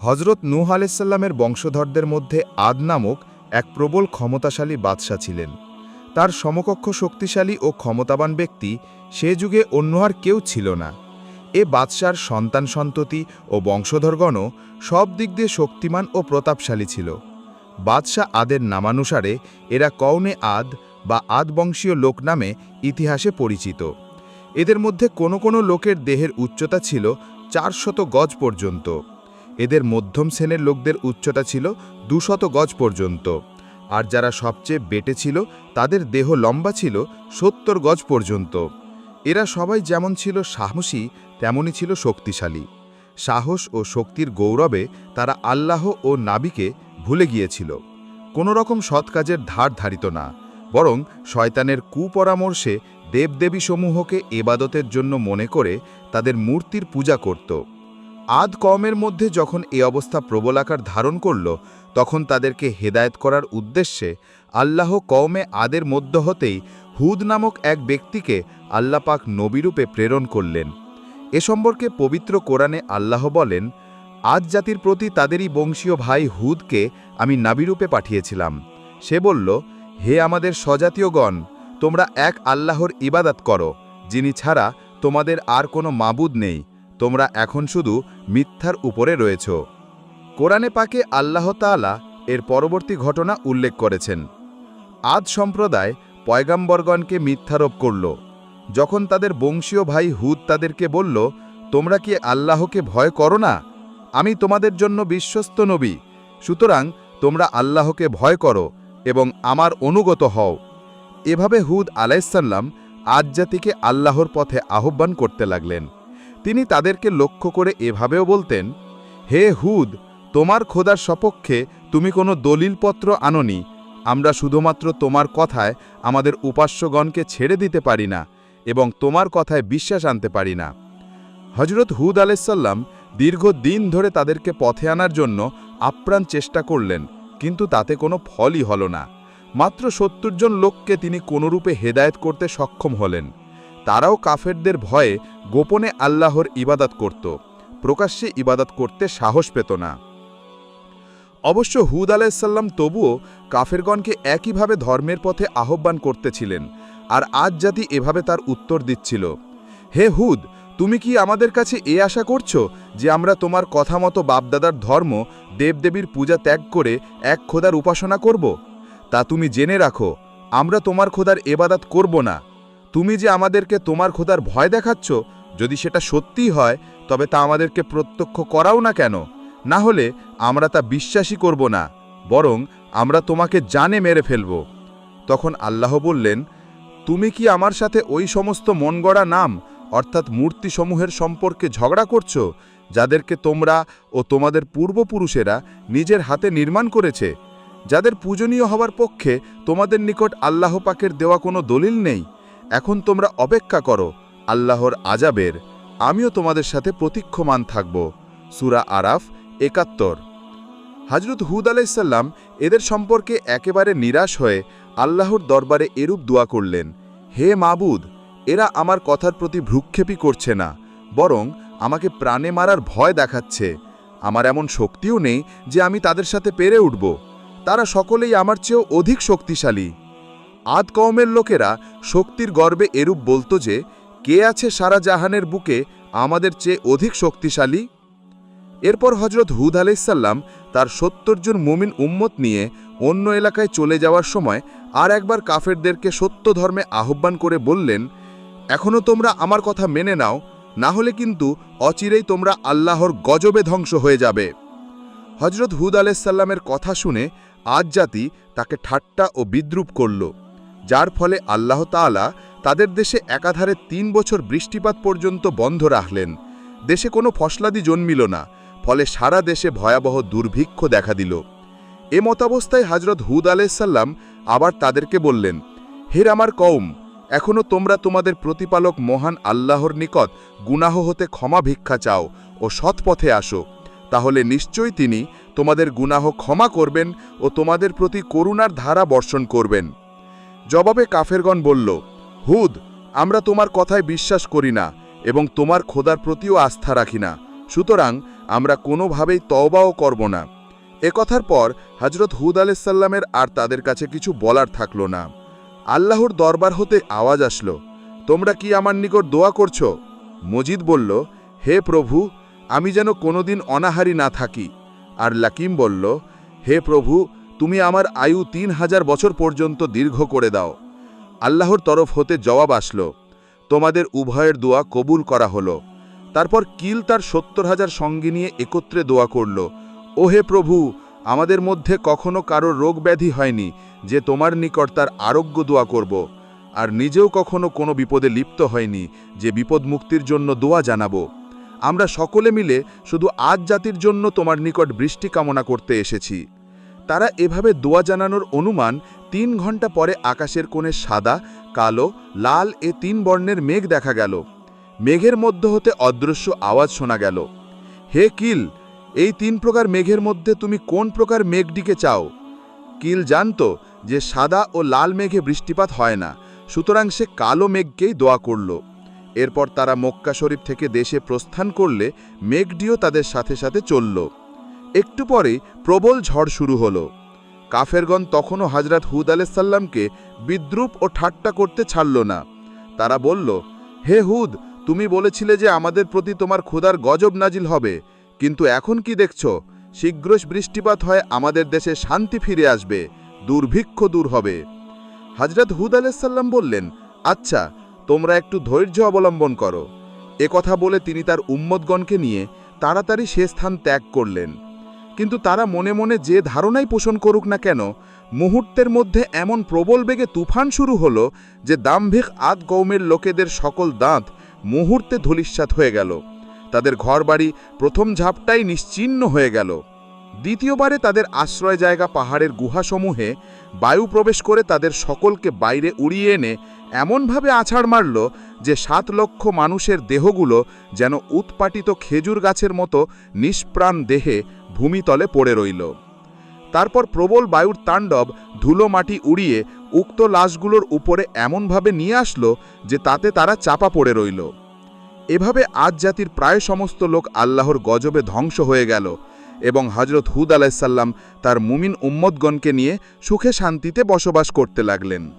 হজরত নূহ আলাইসাল্লামের বংশধরদের মধ্যে আদ নামক এক প্রবল ক্ষমতাশালী বাদশাহ ছিলেন। তার সমকক্ষ শক্তিশালী ও ক্ষমতাবান ব্যক্তি সে যুগে অন্য আর কেউ ছিল না। এ বাদশার সন্তান সন্ততি ও বংশধরগণও সব দিক দিয়ে শক্তিমান ও প্রতাপশালী ছিল। বাদশাহ আদের নামানুসারে এরা কৌনে আদ বা আদ বংশীয় লোক নামে ইতিহাসে পরিচিত। এদের মধ্যে কোনো কোনো লোকের দেহের উচ্চতা ছিল চারশত গজ পর্যন্ত। এদের মধ্যম শ্রেণির লোকদের উচ্চতা ছিল দুশত গজ পর্যন্ত। আর যারা সবচেয়ে বেটে ছিল, তাদের দেহ লম্বা ছিল সত্তর গজ পর্যন্ত। এরা সবাই যেমন ছিল সাহসী, তেমনই ছিল শক্তিশালী। সাহস ও শক্তির গৌরবে তারা আল্লাহ ও নাবিকে ভুলে গিয়েছিল। কোনো রকম সৎ কাজের ধার ধারিত না, বরং শয়তানের কুপরামর্শে দেবদেবীসমূহকে এবাদতের জন্য মনে করে তাদের মূর্তির পূজা করত। আদ কওমের মধ্যে যখন এ অবস্থা প্রবল আকার ধারণ করল, তখন তাদেরকে হেদায়েত করার উদ্দেশ্যে আল্লাহ কওমে আদের মধ্য হতেই হুদ নামক এক ব্যক্তিকে আল্লাপাক নবীরূপে প্রেরণ করলেন। এ সম্পর্কে পবিত্র কোরআনে আল্লাহ বলেন আজ জাতির প্রতি তাদেরই বংশীয় ভাই হুদকে আমি নাবিরূপে পাঠিয়েছিলাম। সে বলল, হে আমাদের স্বজাতীয়গণ, তোমরা এক আল্লাহর ইবাদাত করো, যিনি ছাড়া তোমাদের আর কোনো মাবুদ নেই। তোমরা এখন শুধু মিথ্যার উপরে রয়েছ। কোরআনে পাকে আল্লাহ তাআলা এর পরবর্তী ঘটনা উল্লেখ করেছেন। আদ সম্প্রদায় পয়গাম্বরগণকে মিথ্যারোপ করল। যখন তাদের বংশীয় ভাই হুদ তাদেরকে বলল, তোমরা কি আল্লাহকে ভয় করো না? আমি তোমাদের জন্য বিশ্বস্ত নবী। সুতরাং তোমরা আল্লাহকে ভয় করো এবং আমার অনুগত হও। এভাবে হুদ আলাইসাল্লাম আজ জাতিকে আল্লাহর পথে আহ্বান করতে লাগলেন। তিনি তাদেরকে লক্ষ্য করে এভাবেও বলতেন, হে হুদ, তোমার খোদার সপক্ষে তুমি কোনো দলিলপত্র আননি। আমরা শুধুমাত্র তোমার কথায় আমাদের উপাস্যগণকে ছেড়ে দিতে পারি না এবং তোমার কথায় বিশ্বাস আনতে পারি না। হজরত হুদ আলাইসাল্লাম দীর্ঘ দিন ধরে তাদেরকে পথে আনার জন্য আপ্রাণ চেষ্টা করলেন, কিন্তু তাতে কোনো ফলই হল না। মাত্র সত্তর জন লোককে তিনি কোনরূপে হেদায়েত করতে সক্ষম হলেন। তারাও কাফেরদের ভয়ে গোপনে আল্লাহর ইবাদত করত। প্রকাশ্যে ইবাদত করতে সাহস পেত না। অবশ্য হুদ আলাইসাল্লাম তবুও কাফেরগণকে একইভাবে ধর্মের পথে আহ্বান করতেছিলেন, আর আজ জাতি এভাবে তার উত্তর দিচ্ছিল। হে হুদ, তুমি কি আমাদের কাছে এ আশা করছ যে আমরা তোমার কথা মতো বাপদাদার ধর্ম দেবদেবীর পূজা ত্যাগ করে এক খোদার উপাসনা করব? তা তুমি জেনে রাখো, আমরা তোমার খোদার এবাদাত করব না। তুমি যে আমাদেরকে তোমার খোদার ভয় দেখাচ্ছ, যদি সেটা সত্যিই হয়, তবে তা আমাদেরকে প্রত্যক্ষ করাও না কেন? না হলে আমরা তা বিশ্বাসই করব না, বরং আমরা তোমাকে জানে মেরে ফেলব। তখন আল্লাহ বললেন, তুমি কি আমার সাথে ওই সমস্ত মন গড়া নাম, অর্থাৎ মূর্তিসমূহের সম্পর্কে ঝগড়া করছ, যাদেরকে তোমরা ও তোমাদের পূর্বপুরুষেরা নিজের হাতে নির্মাণ করেছে? যাদের পূজনীয় হওয়ার পক্ষে তোমাদের নিকট আল্লাহ পাকের দেওয়া কোনো দলিল নেই। এখন তোমরা অপেক্ষা করো, আল্লাহর আজাবের। আমিও তোমাদের সাথে প্রতীক্ষমান থাকব। সুরা আরাফ একাত্তর। হজরত হুদ আলাইসাল্লাম এদের সম্পর্কে একেবারে নিরাশ হয়ে আল্লাহর দরবারে এরূপ দোয়া করলেন, হে মাবুদ, এরা আমার কথার প্রতি ভ্রুক্ষেপই করছে না, বরং আমাকে প্রাণে মারার ভয় দেখাচ্ছে। আমার এমন শক্তিও নেই যে আমি তাদের সাথে পেরে উঠব। তারা সকলেই আমার চেয়েও অধিক শক্তিশালী। আদ কওমের লোকেরা শক্তির গর্বে এরূপ বলতো যে, কে আছে সারা জাহানের বুকে আমাদের চেয়ে অধিক শক্তিশালী? এরপর হজরত হুদ আলাইসাল্লাম তার সত্তর জন মুমিন উম্মত নিয়ে অন্য এলাকায় চলে যাওয়ার সময় আর একবার কাফেরদেরকে সত্য ধর্মে আহ্বান করে বললেন এখনও তোমরা আমার কথা মেনে নাও, না হলে কিন্তু অচিরেই তোমরা আল্লাহর গজবে ধ্বংস হয়ে যাবে। হজরত হুদ আলাইসাল্লামের কথা শুনে আজ জাতি তাকে ঠাট্টা ও বিদ্রুপ করল। যার ফলে আল্লাহ তাআলা তাদের দেশে একাধারে তিন বছর বৃষ্টিপাত পর্যন্ত বন্ধ রাখলেন। দেশে কোনো ফসলাদি জন্মিল না, ফলে সারা দেশে ভয়াবহ দুর্ভিক্ষ দেখা দিল। এ মতাবস্থায় হজরত হুদ আলাইসাল্লাম আবার তাদেরকে বললেন হের আমার কৌম এখনও তোমরা তোমাদের প্রতিপালক মহান আল্লাহর নিকট গুনাহ হতে ক্ষমা ভিক্ষা চাও ও সৎ পথে আসো। তাহলে নিশ্চয়ই তিনি তোমাদের গুনাহ ক্ষমা করবেন ও তোমাদের প্রতি করুণার ধারা বর্ষণ করবেন। জবাবে কাফেরগণ বলল, হুদ, আমরা তোমার কথায় বিশ্বাস করি না এবং তোমার খোদার প্রতিও আস্থা রাখি না। সুতরাং আমরা কোনোভাবেই তওবাও করব না। এ কথার পর হজরত হুদ আলাইসাল্লামের আর তাদের কাছে কিছু বলার থাকল না। আল্লাহর দরবার হতে আওয়াজ আসলো, তোমরা কি আমার নিকট দোয়া করছ? মজিদ বলল, হে প্রভু, আমি যেন কোনোদিন অনাহারি না থাকি। আর লাকিম বলল, হে প্রভু তুমি আমার আয়ু তিন হাজার বছর পর্যন্ত দীর্ঘ করে দাও। আল্লাহর তরফ হতে জবাব আসলো, তোমাদের উভয়ের দোয়া কবুল করা হলো। তারপর কিল তার সত্তর হাজার সঙ্গী নিয়ে একত্রে দোয়া করল ও হে প্রভু, আমাদের মধ্যে কখনো কারও রোগ ব্যাধি হয়নি যে তোমার নিকট তার আরোগ্য দোয়া করব, আর নিজেও কখনো কোনো বিপদে লিপ্ত হয়নি যে বিপদ মুক্তির জন্য দোয়া জানাব। আমরা সকলে মিলে শুধু আজ জাতির জন্য তোমার নিকট বৃষ্টি কামনা করতে এসেছি। তারা এভাবে দোয়া জানানোর অনুমান তিন ঘণ্টা পরে আকাশের কোণে সাদা, কালো, লাল এ তিন বর্ণের মেঘ দেখা গেল। মেঘের মধ্য হতে অদৃশ্য আওয়াজ শোনা গেল। হে কিল, এই তিন প্রকার মেঘের মধ্যে তুমি কোন প্রকার মেঘটিকে চাও? কিল জানত যে সাদা ও লাল মেঘে বৃষ্টিপাত হয় না, সুতরাং সে কালো মেঘকেই দোয়া করল। এরপর তারা মক্কা শরীফ থেকে দেশে প্রস্থান করলে মেঘটিও তাদের সাথে সাথে চলল। একটু পরেই প্রবল ঝড় শুরু হলো। কাফেরগণ তখনও হাজরাত হুদ আলাইসাল্লামকে বিদ্রুপ ও ঠাট্টা করতে ছাড়ল না। তারা বলল, হে হুদ, তুমি বলেছিলে যে আমাদের প্রতি তোমার ক্ষুধার গজব নাজিল হবে, কিন্তু এখন কি দেখছ? শীঘ্র বৃষ্টিপাত হয়, আমাদের দেশে শান্তি ফিরে আসবে, দুর্ভিক্ষ দূর হবে। হাজরত হুদ আলাইসাল্লাম বললেন আচ্ছা তোমরা একটু ধৈর্য অবলম্বন করো। কথা বলে তিনি তার উম্মতগণকে নিয়ে তাড়াতাড়ি সে স্থান ত্যাগ করলেন। কিন্তু তারা মনে মনে যে ধারণাই পোষণ করুক না কেন, মুহূর্তের মধ্যে এমন প্রবল বেগে তুফান শুরু হলো যে দাম্ভিক আদ কৌমের লোকেদের সকল দাঁত মুহূর্তে ধূলিস্যাৎ হয়ে গেল। তাদের ঘরবাড়ি প্রথম ঝাপটাই নিশ্চিহ্ন হয়ে গেল। দ্বিতীয়বারে তাদের আশ্রয় জায়গা পাহাড়ের গুহাসমূহে বায়ু প্রবেশ করে তাদের সকলকে বাইরে উড়িয়ে এনে এমনভাবে আছাড় মারল যে সাত লক্ষ মানুষের দেহগুলো যেন উৎপাটিত খেজুর গাছের মতো নিষ্প্রাণ দেহে ভূমিতলে পড়ে রইল। তারপর প্রবল বায়ুর তাণ্ডব ধুলো মাটি উড়িয়ে উক্ত লাশগুলোর উপরে এমনভাবে নিয়ে আসলো যে তাতে তারা চাপা পড়ে রইল। এভাবে আজ জাতির প্রায় সমস্ত লোক আল্লাহর গজবে ধ্বংস হয়ে গেল এবং হজরত হুদ আলাইসাল্লাম তার মুমিন উম্মদগণকে নিয়ে সুখে শান্তিতে বসবাস করতে লাগলেন।